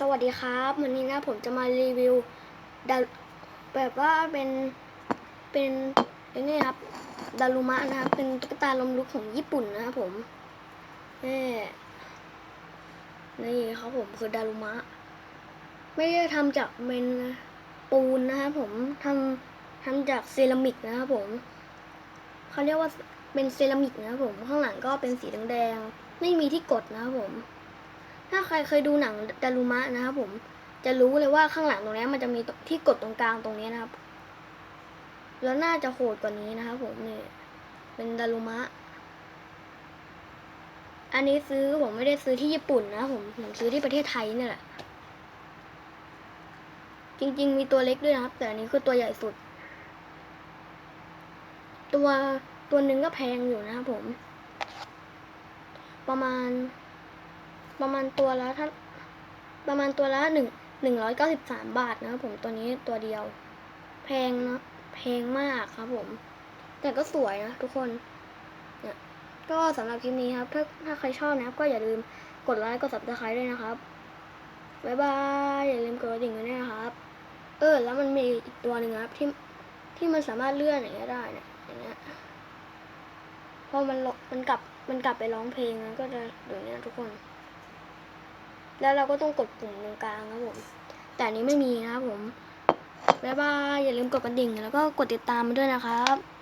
สวัสดีครับ วันนี้นะผมจะมารีวิวแบบว่าเป็นเป็นไอ้นี่ครับดารุมะนะครับ เป็นตุ๊กตาลมลุกของญี่ปุ่นนะครับผมนี่นี่ครับผมคือดารุมะ ไม่ได้ทำจากเป็นปูนนะครับผมทำทำจากเซรามิกนะครับผมเขาเรียกว่าเป็นเซรามิกนะครับผมข้างหลังก็เป็นสีแดงๆไม่มีที่กดนะครับผม ถ้าใครเคยดูหนังดารุมะนะครับผมจะรู้เลยว่าข้างหลังตรงนี้มันจะมีที่กดตรงกลางตรงนี้นะครับ แล้วน่าจะโหดกว่านี้นะครับผมนี่เป็นดารุมะ อันนี้ซื้อผมไม่ได้ซื้อที่ญี่ปุ่นนะผมผมซื้อที่ประเทศไทยนี่แหละ จริง ๆ มีตัวเล็กด้วยนะครับ แต่อันนี้คือตัวใหญ่สุด ตัวตัวหนึ่งก็แพงอยู่นะครับผม ประมาณ ประมาณตัวละถ้าประมาณตัวละหนึ่งหนึ่งร้อยเก้าสิบสามบาทนะครับผมตัวนี้ตัวเดียว แพงนะแพงมากครับผม แต่ก็สวยนะทุกคนเนี่ยก็สำหรับคลิปนี้ครับ ถ้าถ้าใครชอบนะครับ ก็อย่าลืมกดไลค์กด subscribe ด้วยนะครับบ๊ายบายอย่าลืมกดกระดิ่งด้วยนะครับ เออ แล้วมันมีอีกตัวหนึ่งครับที่ที่มันสามารถเลื่อนอย่างเงี้ยได้เนี่ยอย่างเงี้ยพอมันมันกลับมันกลับไปร้องเพลงมันก็จะอย่างเงี้ยทุกคน แล้วเราก็ต้องกดปุ่มตรงกลางครับผม แต่นนี้ไม่มีนะครับผมบ๊ายบายอย่าลืมกดกระดิ่งแล้วก็กดติดตามมาด้วยนะครับ